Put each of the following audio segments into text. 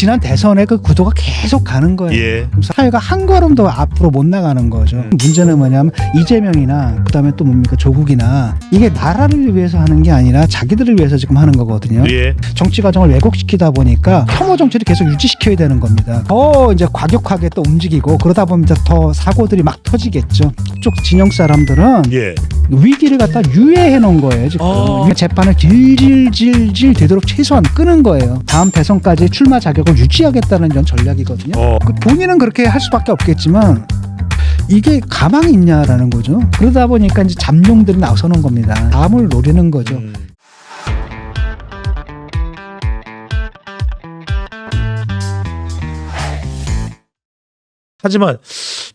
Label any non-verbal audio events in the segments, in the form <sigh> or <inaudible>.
지난 대선의 그 구도가 계속 가는 거예요. 예. 그럼 사회가 한 걸음도 앞으로 못 나가는 거죠. 음. 문제는 뭐냐면 이재명이나 그다음에 또 뭡니까 조국이나 이게 나라를 위해서 하는 게 아니라 자기들을 위해서 지금 하는 거거든요. 예. 정치 과정을 왜곡시키다 보니까 혐오 정치를 계속 유지시켜야 되는 겁니다. 더 이제 과격하게 또 움직이고 그러다 보면 더 사고들이 막 터지겠죠. 쪽 진영 사람들은 예. 위기를 갖다 유예해 놓은 거예요. 지금 아. 재판을 질질질질 되도록 최소한 끄는 거예요. 다음 대선까지 출마 자격을 유지하겠다는 이런 전략이거든요. 어. 그 본인은 그렇게 할 수밖에 없겠지만 이게 가망이 있냐라는 거죠. 그러다 보니까 이제 잠룡들이 나서는 겁니다. 다음을 노리는 거죠. 음. 하지만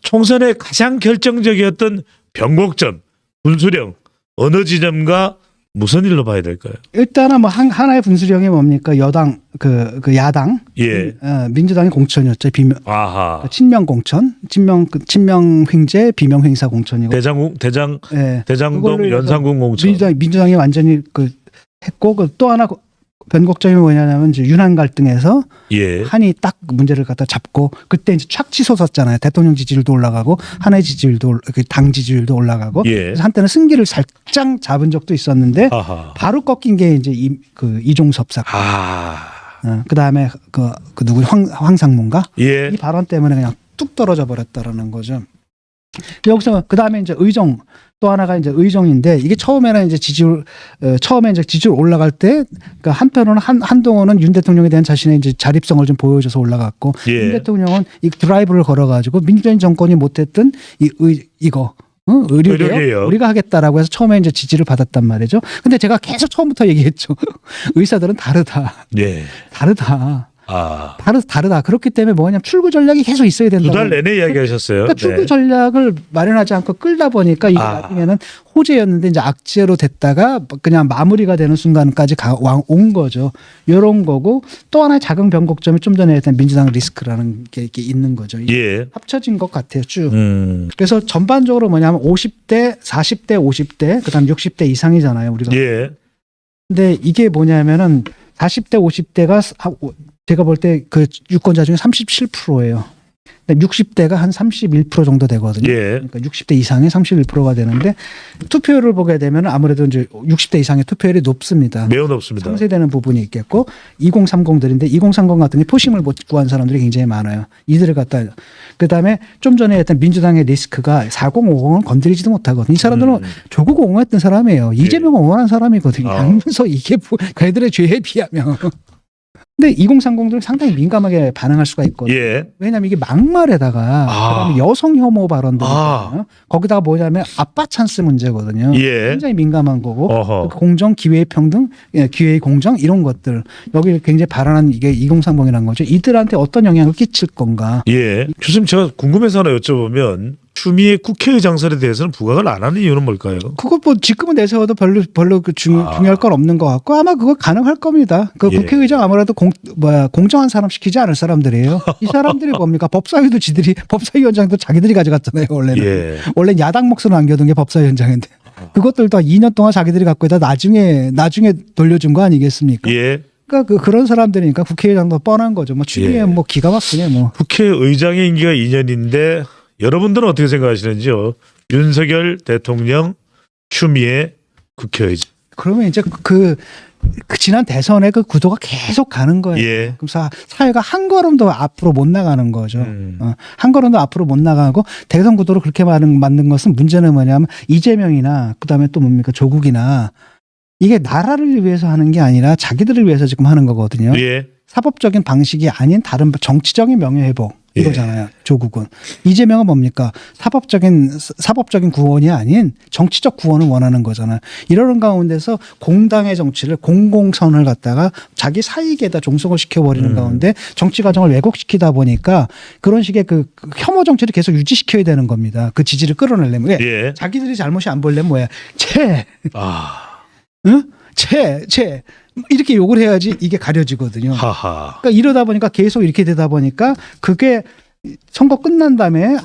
총선의 가장 결정적이었던 병곡점, 분수령 어느 지점과 무슨 일로 봐야 될까요? 일단은 뭐 한, 하나의 분수령이 뭡니까 여당 그, 그 야당 예. 어, 민주당의 공천이었죠 비명 아하. 친명 공천 친명 그 친명 횡재 비명 횡사 공천이고 대장국 대장 예. 대장동 연산군 공천. 민주당 민주당이 완전히 그 했고 그 또 하나 변곡점이 뭐냐면 이제 윤한 갈등에서 예. 한이 딱 문제를 갖다 잡고 그때 이제 착 치솟았잖아요. 대통령 지지율도 올라가고 한해 지지율도 올- 그당 지지율도 올라가고 예. 그래서 한때는 승기를 살짝 잡은 적도 있었는데 아하. 바로 꺾인 게 이제 이, 그 이종섭 사건. 아. 어, 그다음에 그, 그 누구 황, 황상문가 예. 이 발언 때문에 그냥 뚝 떨어져 버렸다라는 거죠. 여기서 그 다음에 이제 의정 또 하나가 이제 의정인데 이게 처음에는 이제 지지율 어, 처음에 이제 지지율 올라갈 때 그러니까 한편으로는 한 한동훈은 윤 대통령에 대한 자신의 이제 자립성을 좀 보여줘서 올라갔고 윤 예. 대통령은 이 드라이브를 걸어가지고 민주적인 정권이 못했던 이 의, 이거 어? 의료개혁. 우리가 하겠다라고 해서 처음에 이제 지지를 받았단 말이죠. 근데 제가 계속 처음부터 얘기했죠. <laughs> 의사들은 다르다, 예. 다르다. 아. 다르, 다르다. 그렇기 때문에 뭐냐면 출구 전략이 계속 있어야 된다. 두 달 내내 이야기하셨어요. 그러니까 출구 네. 전략을 마련하지 않고 끌다 보니까 이게 아. 나중에는 호재였는데 이제 악재로 됐다가 그냥 마무리가 되는 순간까지 가, 왕- 온 거죠. 이런 거고 또 하나의 작은 변곡점이 좀 전에 했던 민주당 리스크라는 게 이렇게 있는 거죠. 예. 합쳐진 것 같아요. 쭉. 음. 그래서 전반적으로 뭐냐면 50대, 40대, 50대, 그다음 60대 이상이잖아요. 우리가. 예. 근데 이게 뭐냐면은 40대 50대가 제가 볼 때 그 유권자 중에 37%예요. 근데 60대가 한 31% 정도 되거든요. 예. 그러니까 60대 이상이 31%가 되는데 투표율을 보게 되면 아무래도 이제 60대 이상의 투표율이 높습니다. 매우 높습니다. 상쇄되는 부분이 있겠고 2030들인데 2030 같은 게 표심을 못 구한 사람들이 굉장히 많아요. 이들을 갖다 그다음에 좀 전에 했던 민주당의 리스크가 4050은 건드리지도 못하거든요. 이 사람들은 음. 조국 옹호했던 사람이에요. 이재명 옹호한 사람이거든요. 아. 그래서 이게 뭐 걔들의 죄에 비하면 근데 2030들은 상당히 민감하게 반응할 수가 있거든요. 예. 왜냐하면 이게 막말에다가 아. 그다음에 여성 혐오 발언들 아. 거기다가 뭐냐면 아빠 찬스 문제거든요. 예. 굉장히 민감한 거고 어허. 공정, 기회의 평등, 예, 기회의 공정 이런 것들 여기 굉장히 발언한 이게 2030이라는 거죠. 이들한테 어떤 영향을 끼칠 건가? 예. 교수님 제가 궁금해서 하나 여쭤보면 추미애 국회의장설에 대해서는 부각을 안 하는 이유는 뭘까요? 그거 뭐 지금은 내세워도 별로 별로 그 중, 아. 중요할 건 없는 것 같고 아마 그거 가능할 겁니다. 그 예. 국회의장 아무래도 공 뭐야 공정한 사람 시키지 않을 사람들이에요. 이 사람들이 뭡니까 법사위도 지들이 법사위원장도 자기들이 가져갔잖아요 원래는. 예. 원래 야당 몫을 안겨둔 게 법사위원장인데 그것들도 2년 동안 자기들이 갖고 있다 나중에 나중에 돌려준 거 아니겠습니까? 예. 그러니까 그 그런 사람들이니까 국회의장도 뻔한 거죠. 뭐 추미애 예. 뭐 기가 막히네 뭐. 국회의장의 임기가 2년인데 여러분들은 어떻게 생각하시는지요? 윤석열 대통령 추미애 국회의장. 그러면 이제 그, 그 지난 대선의 그 구도가 계속 가는 거예요. 예. 그럼 사, 사회가 한 걸음도 앞으로 못 나가는 거죠. 음. 어, 한 걸음도 앞으로 못 나가고 대선 구도를 그렇게 만든, 만든 것은 문제는 뭐냐면 이재명이나 그다음에 또 뭡니까 조국이나 이게 나라를 위해서 하는 게 아니라 자기들을 위해서 지금 하는 거거든요. 예. 사법적인 방식이 아닌 다른 정치적인 명예 회복 예. 이거잖아요. 조국은 이재명은 뭡니까 사법적인 사법적인 구원이 아닌 정치적 구원을 원하는 거잖아요. 이러는 가운데서 공당의 정치를 공공선을 갖다가 자기 사익에다 종속을 시켜버리는 음. 가운데 정치 과정을 왜곡시키다 보니까 그런 식의 그, 그 혐오 정치를 계속 유지시켜야 되는 겁니다. 그 지지를 끌어내려면 왜? 예. 자기들이 잘못이 안 보려면 뭐야? 채, 아. 응? 채, 채 이렇게 욕을 해야지 이게 가려지거든요. 하하. 그러니까 이러다 보니까 계속 이렇게 되다 보니까 그게 선거 끝난 다음에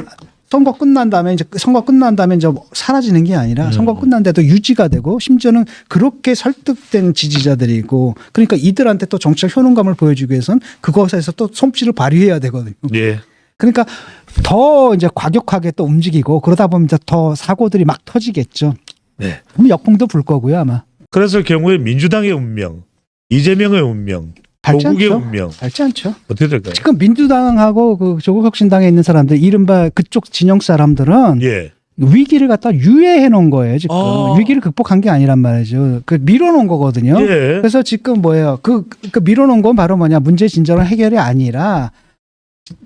선거 끝난 다음에 이제 선거 끝난 다음에 이제 뭐 사라지는 게 아니라 음. 선거 끝난 데도 유지가 되고 심지어는 그렇게 설득된 지지자들이고 그러니까 이들한테 또 정치적 효능감을 보여주기 위해선 그것에서 또 솜씨를 발휘해야 되거든요. 예. 그러니까 더 이제 과격하게 또 움직이고 그러다 보면 이제 더 사고들이 막 터지겠죠. 네. 그럼 역풍도 불 거고요 아마. 그래서 경우에 민주당의 운명, 이재명의 운명, 밟지 조국의 않죠. 운명 밟지 않죠. 어떻게 될까요? 지금 민주당하고 그 조국혁신당에 있는 사람들 이른바 그쪽 진영 사람들은 예. 위기를 갖다 유예해 놓은 거예요 지금 아. 위기를 극복한 게 아니란 말이죠. 그 밀어놓은 거거든요. 예. 그래서 지금 뭐예요? 그, 그 밀어놓은 건 바로 뭐냐 문제 진정한 해결이 아니라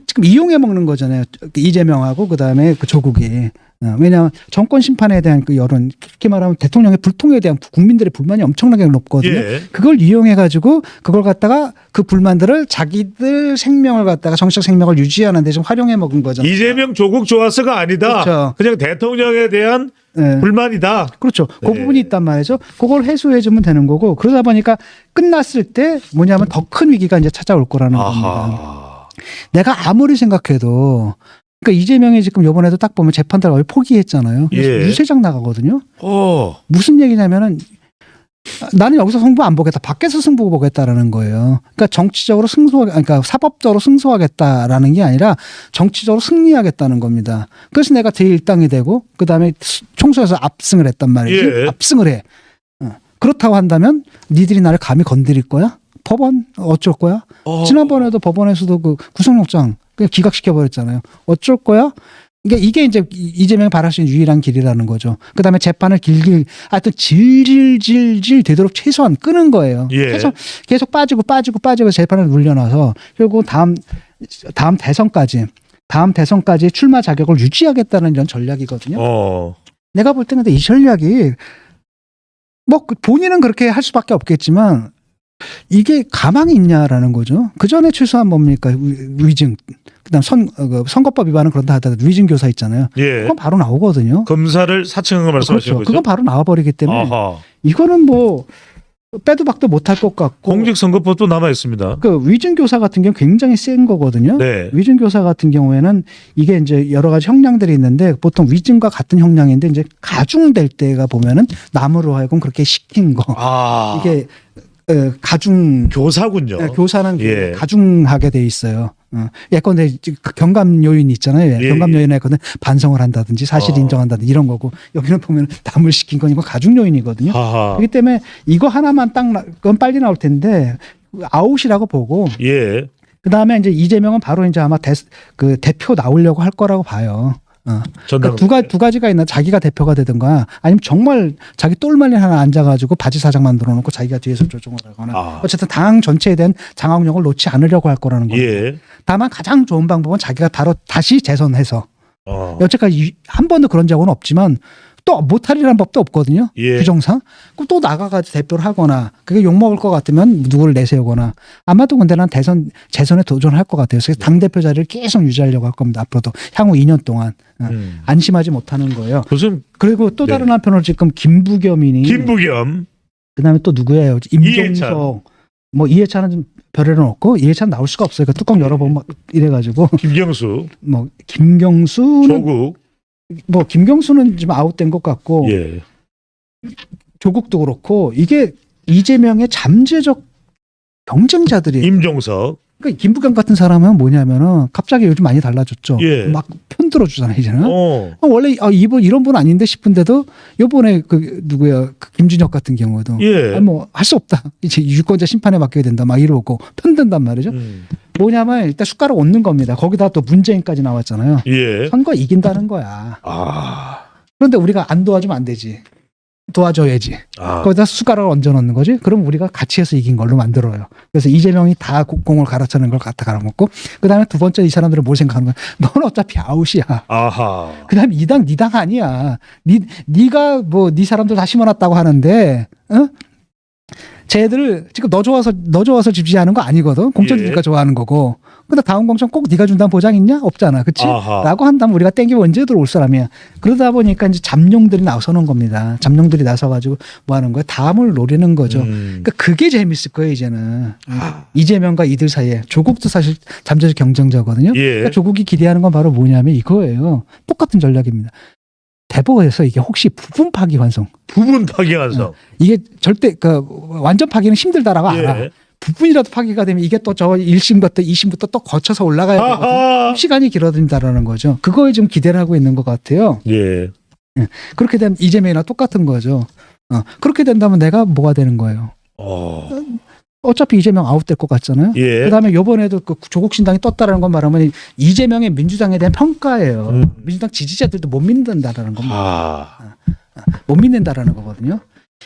지금 이용해 먹는 거잖아요. 그 이재명하고 그 다음에 그 조국이. 어, 왜냐하면 정권 심판에 대한 그 여론, 그렇게 말하면 대통령의 불통에 대한 국민들의 불만이 엄청나게 높거든요. 예. 그걸 이용해 가지고 그걸 갖다가 그 불만들을 자기들 생명을 갖다가 정치적 생명을 유지하는 데 좀 활용해 먹은 거잖아요. 이재명 조국 좋아서가 아니다. 그렇죠. 그냥 대통령에 대한 예. 불만이다. 그렇죠. 그 네. 부분이 있단 말이죠. 그걸 해소해 주면 되는 거고 그러다 보니까 끝났을 때 뭐냐면 더 큰 위기가 이제 찾아올 거라는 겁니다. 아하. 내가 아무리 생각해도 그러니까 이재명이 지금 요번에도 딱 보면 재판들 거의 포기했잖아요. 예. 유세장 나가거든요. 어. 무슨 얘기냐면은 나는 여기서 승부 안 보겠다. 밖에서 승부 보겠다라는 거예요. 그러니까 정치적으로 승소, 그러니까 사법적으로 승소하겠다라는 게 아니라 정치적으로 승리하겠다는 겁니다. 그래서 내가 제1당이 되고 그 다음에 총선에서 압승을 했단 말이지. 예. 압승을 해. 어. 그렇다고 한다면 니들이 나를 감히 건드릴 거야? 법원 어쩔 거야? 어. 지난번에도 법원에서도 그 구속영장 그냥 기각시켜 버렸잖아요. 어쩔 거야? 그러니까 이게 이제 이- 이재명이 바랄 수 있는 유일한 길이라는 거죠. 그 다음에 재판을 길길 하여튼 질질질질 되도록 최소한 끄는 거예요. 예. 계속 계속 빠지고 빠지고 빠지고 재판을 물려놔서 결국 다음 다음 대선까지 다음 대선까지 출마 자격을 유지하겠다는 이런 전략이거든요. 어. 내가 볼 때는 근데 이 전략이 뭐그 본인은 그렇게 할 수밖에 없겠지만 이게 가망이 있냐라는 거죠. 그 전에 최소한 뭡니까 위- 위증, 그다음 선 어, 그 선거법 위반은 그런다 하더라도 위증 교사 있잖아요. 예. 그건 바로 나오거든요. 검사를 사칭한 거 말씀하시는 그렇죠. 거죠? 그건 바로 나와버리기 때문에 아하. 이거는 뭐 빼도 박도 못할 것 같고 공직선거법도 남아 있습니다. 그 위증 교사 같은 경우 굉장히 센 거거든요. 네. 위증 교사 같은 경우에는 이게 이제 여러 가지 형량들이 있는데 보통 위증과 같은 형량인데 이제 가중될 때가 보면은 남으로 하여금 그렇게 시킨 거 아. 이게 어, 가중 교사군요. 예, 교사는 예. 가중하게 돼 있어요. 어. 예컨대 그 경감 요인 있잖아요. 예, 경감 요인에 예컨대 반성을 한다든지 사실 어. 인정한다든지 이런 거고 여기는 보면 남을 시킨 거니까 가중 요인이거든요. 하하. 그렇기 때문에 이거 하나만 딱 나- 그건 빨리 나올 텐데 아웃이라고 보고 예. 그 다음에 이제 이재명은 바로 이제 아마 대, 그 대표 나오려고 할 거라고 봐요. 어. 그러니까 두, 가, 두 가지가 있나 자기가 대표가 되든가 아니면 정말 자기 똘마리 하나 앉아가지고 바지 사장 만들어 놓고 자기가 뒤에서 조종을 하거나 아. 어쨌든 당 전체에 대한 장악력을 놓지 않으려고 할 거라는 거예요. 예. 다만 가장 좋은 방법은 자기가 바로 다시 재선해서 어. 여태까지 이- 한 번도 그런 적은 없지만 또 못하리라는 법도 없거든요. 예. 규정상. 그럼 또 나가가지고 대표를 하거나 그게 욕먹을 것 같으면 누구를 내세우거나 아마도 근데 난 대선, 재선에 도전할 것 같아요. 그래서 당대표 자리를 계속 유지하려고 할 겁니다. 앞으로도 향후 2년 동안. 어, 음. 안심하지 못하는 거예요. 무슨 그리고 또 네. 다른 한편으로 지금 김부겸이니 김부겸. 그다음에 또 누구예요? 임종석 뭐 이해찬은 좀 별에는 없고 이해찬 나올 수가 없어요. 그 뚜껑 열어보면 막 이래가지고 <laughs> 김경수. 뭐 김경수는 조국. 뭐 김경수는 지금 아웃된 것 같고 예. 조국도 그렇고 이게 이재명의 잠재적 경쟁자들이 임종석. 그러니까 김부겸 같은 사람은 뭐냐면은 갑자기 요즘 많이 달라졌죠. 예. 막 편들어 주잖아요 이제는. 어. 원래 아 이분 이런 분 아닌데 싶은데도 요번에 그 누구야 그 김준혁 같은 경우도 예. 뭐할 수 없다 이제 유권자 심판에 맡겨야 된다 막 이러고 편든단 말이죠. 음. 뭐냐면 일단 숟가락 얹는 겁니다. 거기다 또 문재인까지 나왔잖아요. 예. 선거 이긴다는 거야. 아. 그런데 우리가 안 도와주면 안 되지. 도와줘야지. 아. 거기다 숟가락을 얹어 놓는 거지. 그럼 우리가 같이 해서 이긴 걸로 만들어요. 그래서 이재명이 다 고- 공을 갈아차는 걸 갖다 갈아먹고 그다음에 두 번째 이 사람들은 뭘 생각하는 거야. <laughs> 넌 어차피 아웃이야. 아하. 그다음에 이당 니 당 아니야. 니 니가 뭐 니 사람들 다 심어놨다고 하는데 어? 쟤들 지금 너 좋아서 너 좋아서 지지하는 거 아니거든. 공천주니까 예. 좋아하는 거고. 근데 다음 공천 꼭 네가 준다는 보장 있냐? 없잖아. 그치? 아하. 라고 한다면 우리가 땡기면 언제 들어올 사람이야. 그러다 보니까 이제 잠룡들이 나서는 겁니다. 잠룡들이 나서가지고 뭐 하는 거야? 다음을 노리는 거죠. 음. 그러니까 그게 재밌을 거예요, 이제는. 이재명과 이들 사이에. 조국도 사실 잠재적 경쟁자거든요. 예. 그러니까 조국이 기대하는 건 바로 뭐냐면 이거예요. 똑같은 전략입니다. 대법에서 이게 혹시 부분 파기 환송. 부분 파기환성. 이게 절대 그 완전 파기는 힘들다라고 알아. 예. 부분이라도 파기가 되면 이게 또 저 1심부터 2심부터 또 거쳐서 올라가야 되거든요. 시간이 길어진다라는 거죠. 그거에 좀 기대를 하고 있는 것 같아요. 예. 그렇게 되면 이재명이랑 똑같은 거죠. 어, 그렇게 된다면 내가 뭐가 되는 거예요? 어. 어차피 이재명 아웃될 것 같잖아요. 예. 그다음에 요번에도 그 조국 신당이 떴다라는 건 말하면 이재명의 민주당에 대한 평가예요. 음. 민주당 지지자들도 못 믿는다라는 겁니다. 아. 못 믿는다라는 거거든요.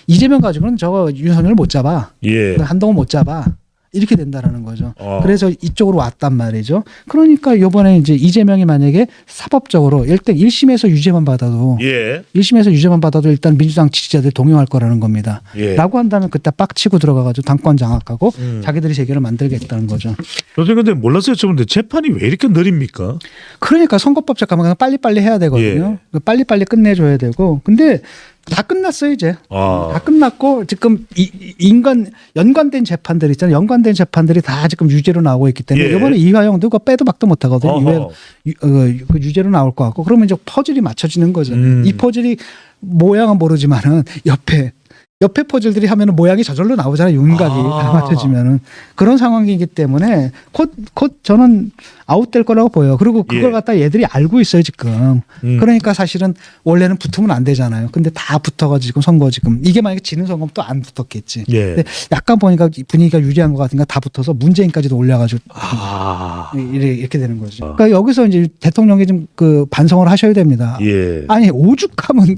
이재명 가지고는 저거 윤석열 못 잡아. 예. 한동훈 못 잡아. 이렇게 된다라는 거죠. 어. 그래서 이쪽으로 왔단 말이죠. 그러니까 요번에 이제 이재명이 만약에 사법적으로 일단 1심에서 유죄만 받아도 예. 1심에서 유죄만 받아도 일단 민주당 지지자들 동요할 거라는 겁니다. 예. 라고 한다면 그때 빡치고 들어가 가지고 당권 장악하고 음. 자기들이 재결을 만들겠다는 거죠. 선생님 근데 몰라서 여쭤보는데 재판이 왜 이렇게 느립니까? 그러니까 선거법 잠깐만 빨리빨리 해야 되거든요. 그 빨리빨리 끝내줘야 되고. 근데 다 끝났어요 이제. 아. 다 끝났고 지금 이, 이- 인간 연관된 재판들 있잖아요. 연관된 재판들이 다 지금 유죄로 나오고 있기 때문에 예. 이번에 이화영도 그거 빼도 박도 못 하거든요. 어허. 이화영 유, 어, 그 유죄로 나올 것 같고 그러면 이제 퍼즐이 맞춰지는 거잖아요. 음. 이 퍼즐이 모양은 모르지만은 옆에 옆에 퍼즐들이 하면 은 모양이 저절로 나오잖아요. 윤곽이 아. 다 맞춰지면은 그런 상황이기 때문에 곧 곧 저는 아웃될 거라고 보여요. 그리고 그걸 예. 갖다 얘들이 알고 있어요 지금. 음. 그러니까 사실은 원래는 붙으면 안 되잖아요. 근데 다 붙어가지고 선거 지금 이게 만약에 지는 선거면 또 안 붙었겠지. 예. 근데 약간 보니까 분위기가 유리한 것 같으니까 다 붙어서 문재인까지도 올려가지고 아. 이렇게 되는 거죠. 아. 그러니까 여기서 이제 대통령이 좀 그 반성을 하셔야 됩니다. 예. 아니 오죽하면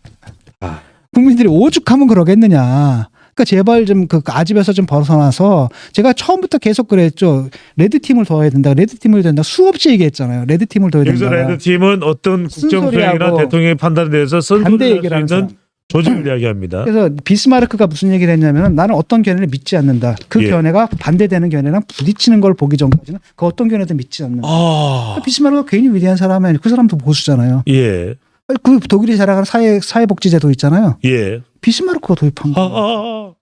<laughs> 아. 국민들이 오죽하면 그러겠느냐. 그러니까 제발 좀 그 아집에서 좀 벗어나서 제가 처음부터 계속 그랬죠. 레드 팀을 둬야 된다. 레드 팀을 된다. 수없이 얘기했잖아요. 레드 팀을 둬야 여기서 된다. 레드 팀은 어떤 국정 수행이나 대통령의 판단에 대해서 반대 선소리할 얘기를 수 하는 조직을 이야기합니다. 그래서 비스마르크가 무슨 얘기를 했냐면 나는 어떤 견해를 믿지 않는다. 그 예. 견해가 반대되는 견해랑 부딪히는 걸 보기 전까지는 그 어떤 견해도 믿지 않는다. 아. 비스마르크가 괜히 위대한 사람이 아니고 그 사람도 보수잖아요. 예. 그 독일이 자랑하는 사회 사회복지제도 있잖아요. 예. 비스마르크가 도입한 아, 거예요. 아, 아.